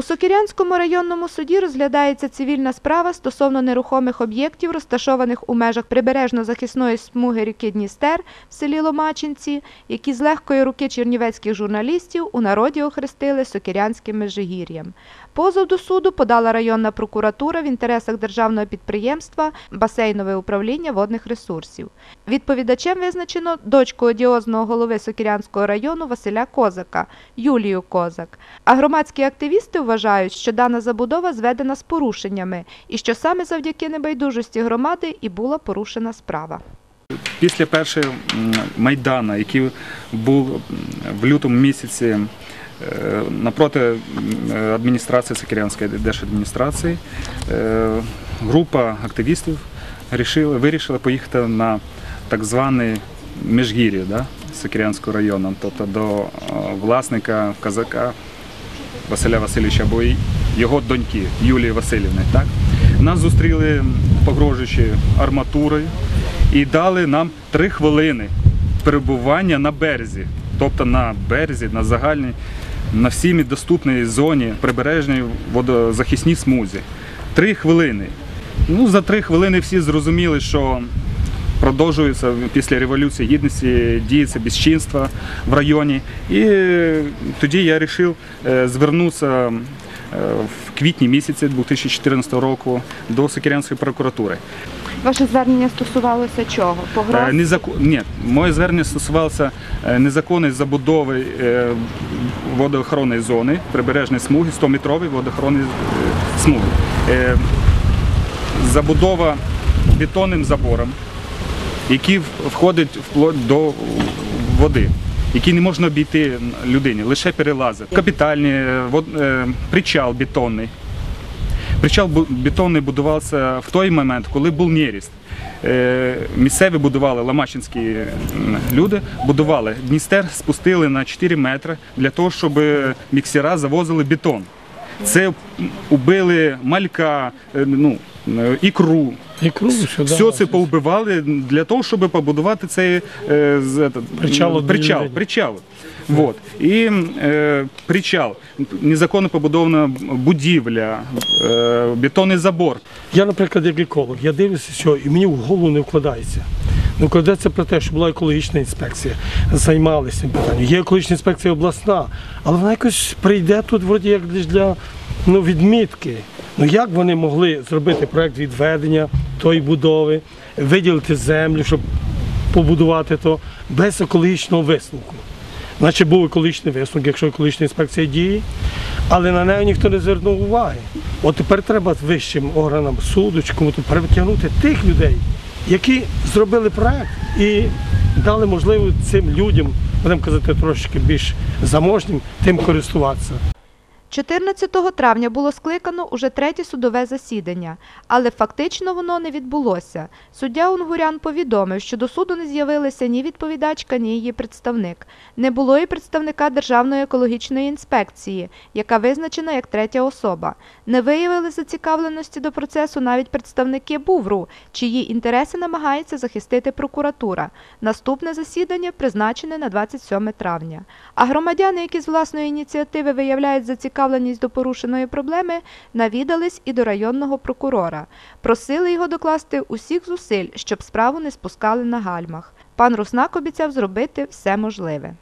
У Сокірянському районному суді розглядається цивільна справа стосовно нерухомих об'єктів, розташованих у межах прибережно-захисної смуги ріки Дністер в селі Ломачинці, які з легкої руки чернівецьких журналістів у народі охрестили Сокірянським межигір'ям. Позов до суду подала районна прокуратура в інтересах державного підприємства Басейнове управління водних ресурсів. Відповідачем визначено дочку одіозного голови Сокірянського району Василя Козака Юлію Козак. А громадські активісти вважають, що дана забудова зведена з порушеннями і що саме завдяки небайдужості громади і була порушена справа. Після першого майдану, який був в лютому місяці е, напроти адміністрації Сокирянської держадміністрації, е, група активістів вирішила поїхати на так званий Межгір'я да, Сокирянського району, тобто до е, власника казака Василя Васильовича або його доньки Юлії Васильівни. Так? Нас зустріли погрожуючи арматурою і дали нам три хвилини перебування на березі, тобто на березі, на загальній, на всім доступній зоні прибережній водозахисній смузі. Три хвилини. Ну, за три хвилини всі зрозуміли, що продовжується після революції гідності діється безчинство в районі. І тоді я вирішив е, звернутися е, в квітні місяці 2014 року до Сокирянської прокуратури. Ваше звернення стосувалося чого? Е, незако- Ні, моє звернення стосувалося незаконної забудови водоохоронної зони, прибережної смуги, 100-метрової водоохоронної смуги. Забудова бетонним забором, який входить вплоть до води. Який не можна обійти людині, лише перелази. Капітальні, е, е, причал бетонний. Причал бетонний будувався в той момент, коли був неріст. Е, Місцеві будували, ламачинські люди будували. Дністер спустили на 4 метри для того, щоб міксера завозили бетон. Це убили малька, ну, ікру. Ікру, що Все це повбивали для того, щоб побудувати цей е, з- Причал причал, одноіменний. причал. Вот. І е, причал, незаконно побудована будівля, е, бетонний забор. Я, наприклад, як еколог, я дивлюся, що і мені в голову не вкладається. Не вкладається про те, що була екологічна інспекція, займалися цим питанням. Є екологічна інспекція обласна, але вона якось прийде тут, вроді як лише для ну, відмітки. Ну як вони могли зробити проект відведення тої будови, виділити землю, щоб побудувати то без екологічного висновку? Наче був екологічний висновок, якщо екологічна інспекція діє, але на неї ніхто не звернув уваги. От тепер треба вищим органам суду чи кому-то перетягнути тих людей, які зробили проект і дали можливість цим людям, будемо казати, трошки більш заможнім, тим користуватися. 14 травня було скликано уже третє судове засідання, але фактично воно не відбулося. Суддя Унгурян повідомив, що до суду не з'явилися ні відповідачка, ні її представник. Не було і представника Державної екологічної інспекції, яка визначена як третя особа. Не виявили зацікавленості до процесу навіть представники БУВРУ, чиї інтереси намагається захистити прокуратура. Наступне засідання призначене на 27 травня. А громадяни, які з власної ініціативи виявляють зацікавленість до порушеної проблеми, навідались і до районного прокурора. Просили його докласти усіх зусиль, щоб справу не спускали на гальмах. Пан Руснак обіцяв зробити все можливе.